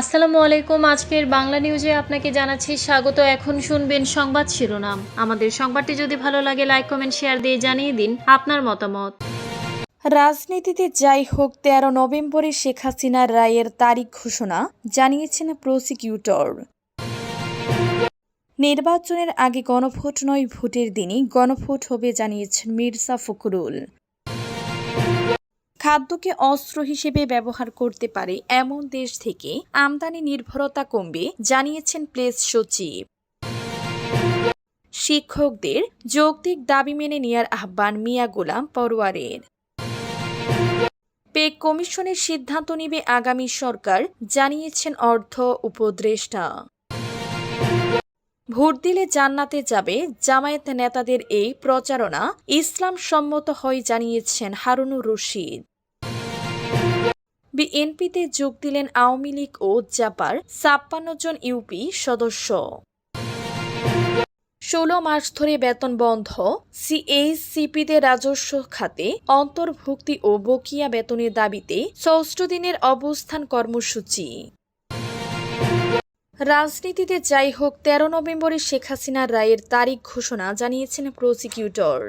আসসালামু আলাইকুম। আজকের বাংলা নিউজে আপনাকে জানাচ্ছি স্বাগত। এখন শুনবেন সংবাদ শিরোনাম। আমাদের সংবাদটি যদি ভালো লাগে লাইক কমেন্ট শেয়ার দিয়ে জানিয়ে দিন আপনার মতামত। রাজনীতিতে যাই হোক, তেরো নভেম্বরে শেখ হাসিনার রায়ের তারিখ ঘোষণা, জানিয়েছেন প্রসিকিউটর নির্বাচনের আগে গণভোট নয়, ভোটের দিনই গণভোট হবে, জানিয়েছেন মির্জা ফখরুল। খাদ্যকে অস্ত্র হিসেবে ব্যবহার করতে পারে এমন দেশ থেকে আমদানি নির্ভরতা কমবে, জানিয়েছেন প্লেস সচিব। শিক্ষকদের যৌক্তিক দাবি মেনে নেয়ার আহ্বান মিয়া গোলাম পরোয়ারের। পে কমিশনের সিদ্ধান্ত নেবে আগামী সরকার, জানিয়েছেন অর্থ উপদেষ্টা। ভোট দিলে জান্নাতে যাবে জামায়াত নেতাদের এই প্রচারণা ইসলাম সম্মত হয়, জানিয়েছেন হারুনুর রশিদ। বিএনপিতে যোগ দিলেন আওয়ামী লীগ ও জাপার ছাপ্পান্ন জন ইউপি সদস্য। ষোলো মাস ধরে বেতন বন্ধ, সিএইচসিপিতে রাজস্ব খাতে অন্তর্ভুক্তি ও বকিয়া বেতনের দাবিতে ষষ্ঠ দিনের অবস্থান কর্মসূচি। রাজনীতিতে যাই হোক, তেরো নভেম্বরে শেখ হাসিনার রায়ের তারিখ ঘোষণা জানিয়েছেন প্রসিকিউটর।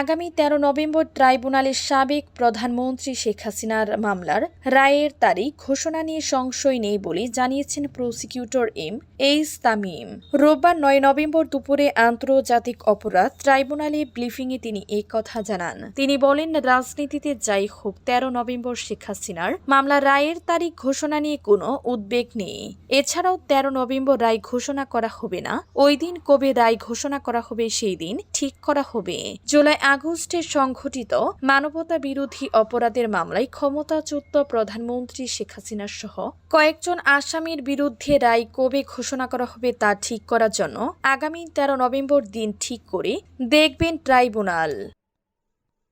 আগামী তেরো নভেম্বর ট্রাইব্যুনালের সাবেক প্রধানমন্ত্রী শেখ হাসিনার মামলার রায়ের তারিখ ঘোষণা নিয়ে সংশয় নেই বলে জানিয়েছেন প্রসিকিউটর এম এইচ তামিম। রোববার নয় নভেম্বর দুপুরে আন্তর্জাতিক অপরাধ ট্রাইব্যুনালে ব্রিফিংয়ে তিনি এই কথা জানান। তিনি বলেন, রাজনীতিতে যাই হোক, তেরো নভেম্বর শেখ হাসিনার মামলা রায়ের তারিখ ঘোষণা নিয়ে কোনো উদ্বেগ নেই। এছাড়াও তেরো নভেম্বর রায় ঘোষণা করা হবে না। ওই দিন কবে রায় ঘোষণা করা হবে সেই দিন ঠিক করা হবে। জুলাই আগস্টে সংঘটিত মানবতা বিরোধী অপরাধের মামলায় ক্ষমতাচ্যুত প্রধানমন্ত্রী শেখ হাসিনা সহ কয়েকজন আসামির বিরুদ্ধে রায় কবে ঘোষণা করা হবে তা ঠিক করার জন্য আগামী তেরো নভেম্বর দিন ঠিক করে দেখবেন ট্রাইব্যুনাল।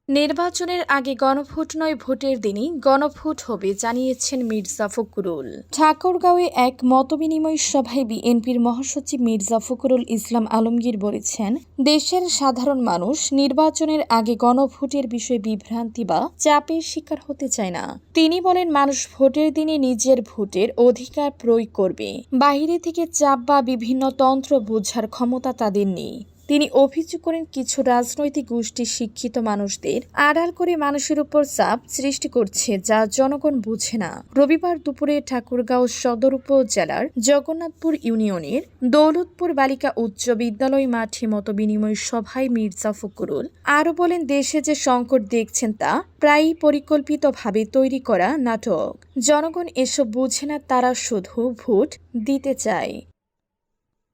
নির্বাচনের আগে গণভোট নয়, ভোটের দিনই গণভোট হবে, জানিয়েছেন মির্জা ফখরুল। ঠাকুরগাঁওয়ে এক মতবিনিময় সভায় বিএনপির মহাসচিব মির্জা ফখরুল ইসলাম আলমগীর বলেছেন, দেশের সাধারণ মানুষ নির্বাচনের আগে গণভোটের বিষয়ে বিভ্রান্তি বা চাপের শিকার হতে চায় না। তিনি বলেন, মানুষ ভোটের দিনে নিজের ভোটের অধিকার প্রয়োগ করবে। বাহিরে থেকে চাপ বা বিভিন্ন তন্ত্র বোঝার ক্ষমতা তাদের নেই। তিনি অভিযোগ করেন কিছু রাজনৈতিক গোষ্ঠী শিক্ষিত মানুষদের আড়াল করে মানুষের উপর চাপ সৃষ্টি করছে যা জনগণ বুঝে না। রবিবার দুপুরে ঠাকুরগাঁও সদর উপজেলার জগন্নাথপুর ইউনিয়নের দৌলতপুর বালিকা উচ্চ বিদ্যালয় মাঠে মতো বিনিময় সভায় মির্জা ফখরুল আরও বলেন, দেশে যে সংকট দেখছেন তা প্রায়ই পরিকল্পিতভাবে তৈরি করা নাটক। জনগণ এসব বুঝে না, তারা শুধু ভোট দিতে চায়।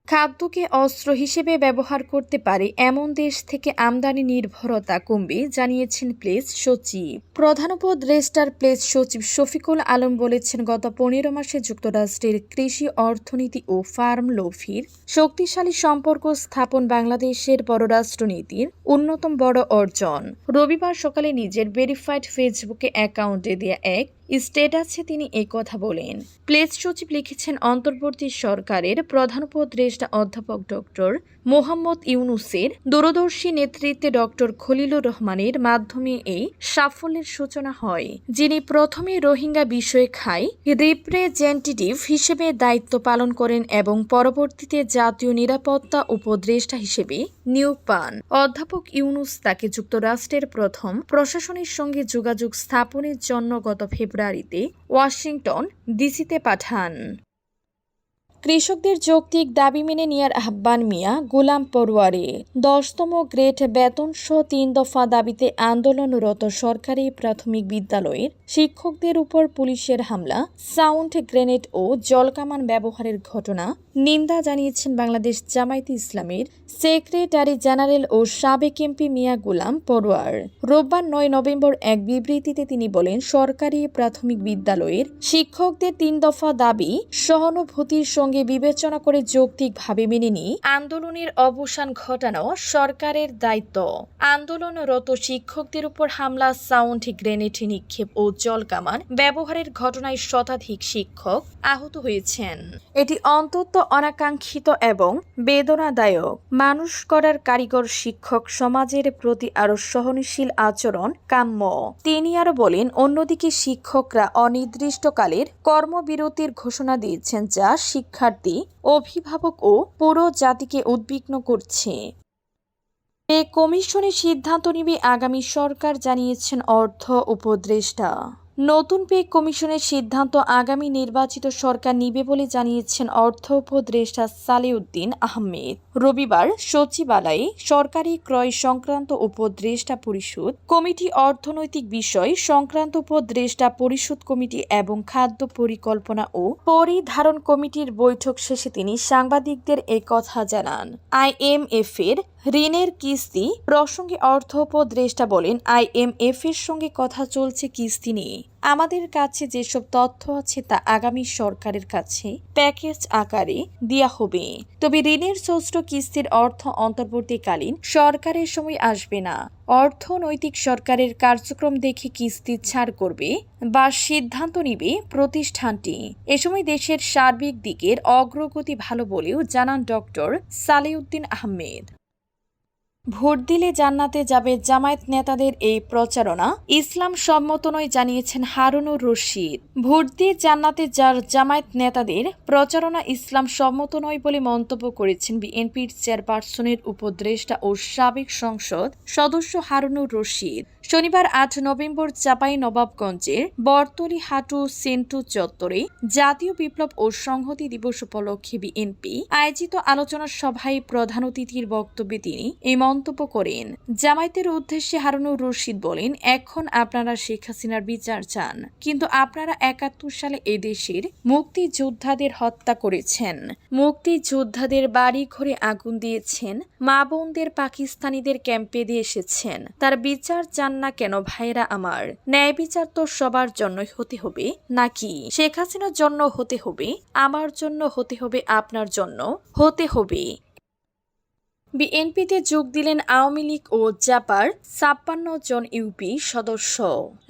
খাদ্যকে অস্ত্র হিসেবে ব্যবহার করতে পারে এমন দেশ থেকে আমদানি নির্ভরতা কমবে, জানিয়েছেন প্লেস সচিব। প্রধান উপদেষ্টার প্লেস সচিব শফিকুল আলম বলেছেন, গত পনেরো মাসে যুক্তরাষ্ট্রের কৃষি অর্থনীতি ও ফার্ম লোফির শক্তিশালী সম্পর্ক স্থাপন বাংলাদেশের পররাষ্ট্রনীতির অন্যতম বড় অর্জন। রবিবার সকালে নিজের ভেরিফাইড ফেসবুকে অ্যাকাউন্টে দেয়া এক স্টেটাসে তিনি এই কথা বলেন। প্লেস সচিব লিখেছেন, অন্তর্বর্তী সরকারের প্রধান উপদেষ্টা অধ্যাপক ডক্টর মোহাম্মদ ইউনুসের দূরদর্শী নেতৃত্বে ডক্টর খলিলুর রহমানের মাধ্যমে এই সাফল্যের সূচনা হয়। যিনি প্রথমে রোহিঙ্গা বিষয়ে খাই রিপ্রেজেন্টেটিভ হিসেবে দায়িত্ব পালন করেন এবং পরবর্তীতে জাতীয় নিরাপত্তা উপদেষ্টা হিসেবে নিয়োগ পান। অধ্যাপক ইউনুস তাকে যুক্তরাষ্ট্রের প্রথম প্রশাসনের সঙ্গে যোগাযোগ স্থাপনের জন্য গত ফেব্রুয়ারিতে ওয়াশিংটন ডিসিতে পাঠান। কৃষকদের যৌক্তিক দাবি মেনে নেয়ার আহ্বান মিয়া গোলাম পড়ুয়ারে দশতম গ্রেড বেতন সহ তিন দফা দাবিতে আন্দোলনরত সরকারি প্রাথমিক বিদ্যালয়ের শিক্ষকদের উপর পুলিশের হামলা, সাউন্ড গ্রেনেড ও জলকামান ব্যবহারের ঘটনা, নিন্দা জানিয়েছেন বাংলাদেশ জামায়াতে ইসলামের সেক্রেটারি জেনারেল ও সাবেক এমপি মিয়া গোলাম পড়ুয়ার রোববার নয় নভেম্বর এক বিবৃতিতে তিনি বলেন, সরকারি প্রাথমিক বিদ্যালয়ের শিক্ষকদের তিন দফা দাবি, সহানুভূতির সঙ্গে বিবেচনা করে যৌক্তিকভাবে মেনে নিয়ে আন্দোলনের অবসান ঘটানো সরকারের দায়িত্ব। আন্দোলনরত শিক্ষকদের উপর হামলা, সাউন্ড, গ্রেনেড নিক্ষেপ ও জলকামান ব্যবহারের ঘটনায় শতাধিক শিক্ষক আহত হয়েছেন। এটি অন্তত অনাকাঙ্ক্ষিত এবং বেদনাদায়ক। মানুষ করার কারিগর শিক্ষক সমাজের প্রতি আরও সহনশীল আচরণ কাম্য। তিনি আরও বলেন, অন্যদিকে শিক্ষকরা অনির্দিষ্টকালের কর্মবিরতির ঘোষণা দিয়েছেন যা শিক্ষার্থী, অভিভাবক ও পুরো জাতিকে উদ্বিগ্ন করছে। এ কমিশনের সিদ্ধান্ত নিবে আগামী সরকার, জানিয়েছেন অর্থ উপদেষ্টা। নতুন পে কমিশনের সিদ্ধান্ত আগামী নির্বাচিত সরকার নিবে বলে জানিয়েছেন অর্থ উপদেষ্টা সালেউদ্দিন আহমেদ। রবিবার সচিবালয়ে সরকারি ক্রয় সংক্রান্ত উপদেষ্টা পরিষদ, কমিটি অর্থনৈতিক বিষয় সংক্রান্ত উপদেষ্টা পরিষদ কমিটি এবং খাদ্য পরিকল্পনা ও পরিধারণ কমিটির বৈঠক শেষে তিনি সাংবাদিকদের কথা জানান। আইএমএফ এর ঋণের কিস্তি প্রসঙ্গে অর্থ উপদেষ্টা বলেন আইএমএফ এর সঙ্গে কথা চলছে কিস্তি নিয়ে। আমাদের কাছে যেসব তথ্য আছে তা আগামী সরকারের কাছে প্যাকেজ আকারে দেয়া হবে। তবে ঋণের ষষ্ঠ কিস্তির অর্থ অন্তর্বর্তীকালীন সরকারের সময় আসবে না। অর্থনৈতিক সরকারের কার্যক্রম দেখে কিস্তি ছাড় করবে বা সিদ্ধান্ত নিবে প্রতিষ্ঠানটি। এ সময় দেশের সার্বিক দিকের অগ্রগতি ভালো বলেও জানান ডক্টর সালেউদ্দিন আহমেদ। ভোট দিলে জান্নাতে যাবে জামায়াত নেতাদের এই প্রচারণা। ইসলাম সম্মত নয় জানিয়েছেন হারুনুর রশিদ। ভোট দিয়ে জান্নাতে যার জামায়াত নেতাদের প্রচারণা ইসলাম সম্মত নয় বলে মন্তব্য করেছেন বিএনপির চেয়ারপারসনের উপদেষ্টা ও সাবেক সংসদ সদস্য হারুনুর রশিদ। শনিবার আট নভেম্বর চাপাই নবাবগঞ্জের বর্তলি হাটু সেন্টু চত্বরে জাতীয় বিপ্লব ও সংহতি দিবস উপলক্ষে বিএনপি আয়োজিত আলোচনা সভায় প্রধান অতিথির বক্তব্যে তিনি এই মন্তব্য করেন। জামায়াতের উদ্দেশ্যে হারুনুর রশিদ বলেন, এখন আপনারা শেখ হাসিনার বিচার চান, কিন্তু আপনারা একাত্তর সালে এদেশের মুক্তিযোদ্ধাদের হত্যা করেছেন। মুক্তিযোদ্ধাদের বাড়ি ঘরে আগুন দিয়েছেন, মা বোনদের পাকিস্তানিদের ক্যাম্পে দিয়ে এসেছেন। তার বিচার চান না কেন ভাইরা আমার? ন্যায় বিচার তো সবার জন্যই হতে হবে, নাকি? শেখ হাসিনার জন্য হতে হবে, আমার জন্য হতে হবে, আপনার জন্য হতে হবে। বিএনপিতে যোগ দিলেন আওয়ামী লীগ ও জাপার ছাপ্পান্ন জন ইউপি সদস্য।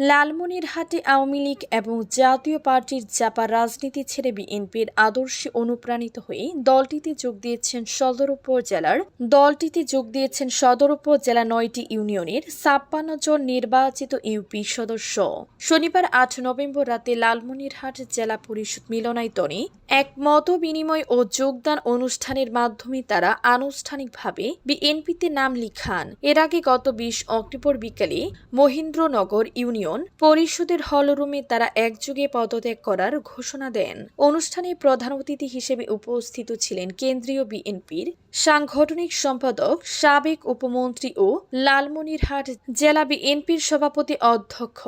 লালমনিরহাটে আওয়ামী লীগ এবং জাতীয় পার্টির জাপার রাজনীতি ছেড়ে বিএনপির আদর্শে অনুপ্রাণিত হয়ে দলটিতে যোগ দিয়েছেন সদর উপজেলার দলটিতে যোগ দিয়েছেন সদর উপজেলা নয়টি ইউনিয়নের ছাপ্পান্ন জন নির্বাচিত ইউপি সদস্য। শনিবার আট নভেম্বর রাতে লালমনিরহাট জেলা পরিষদ মিলনায়তনে এক মত বিনিময় ও যোগদান অনুষ্ঠানের মাধ্যমে তারা আনুষ্ঠানিকভাবে বিএনপিতে নাম লিখান। এর আগে গত বিশ অক্টোবর বিকালে মহেন্দ্রনগর ইউনিয়ন পরিষদের হলরুমে তারা একযোগে পদত্যাগ করার ঘোষণা দেন। অনুষ্ঠানে প্রধান অতিথি হিসেবে উপস্থিত ছিলেন কেন্দ্রীয় বিএনপির সাংগঠনিক সম্পাদক, সাবেক উপমন্ত্রী ও লালমনিরহাট জেলা বিএনপির সভাপতি অধ্যক্ষ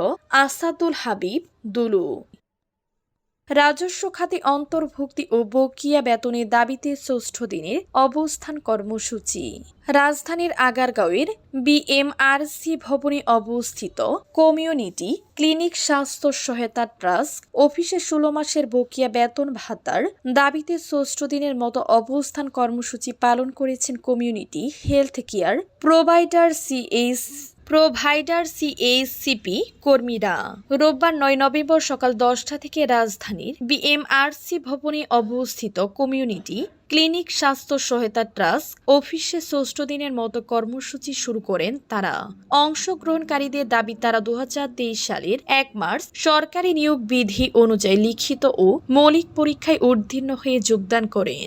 আসাদুল হাবিব দুলু। রাজস্ব খাতে অন্তর্ভুক্তি ও বকিয়া বেতনের দাবিতে ষষ্ঠ দিনের অবস্থান কর্মসূচি। রাজধানীর আগারগাঁওয়ের বিএমআরসি ভবনে অবস্থিত কমিউনিটি ক্লিনিক স্বাস্থ্য সহায়তা ট্রাস্ট অফিসে ষোলো মাসের বকিয়া বেতন ভাতার দাবিতে ষষ্ঠ দিনের মতো অবস্থান কর্মসূচি পালন করেছেন community health care provider CS provider CACP কর্মীরা রোববার নয় নভেম্বর সকাল দশটা থেকে রাজধানীর বিএমআরসি ভবনে অবস্থিত কমিউনিটি ক্লিনিক স্বাস্থ্য সহায়তা ট্রাস্ট অফিসে ষষ্ঠ দিনের মতো কর্মসূচি শুরু করেন তারা। অংশগ্রহণকারীদের দাবি, তারা দু হাজার তেইশ সালের এক মার্চ সরকারি নিয়োগ বিধি অনুযায়ী লিখিত ও মৌলিক পরীক্ষায় উত্তীর্ণ হয়ে যোগদান করেন।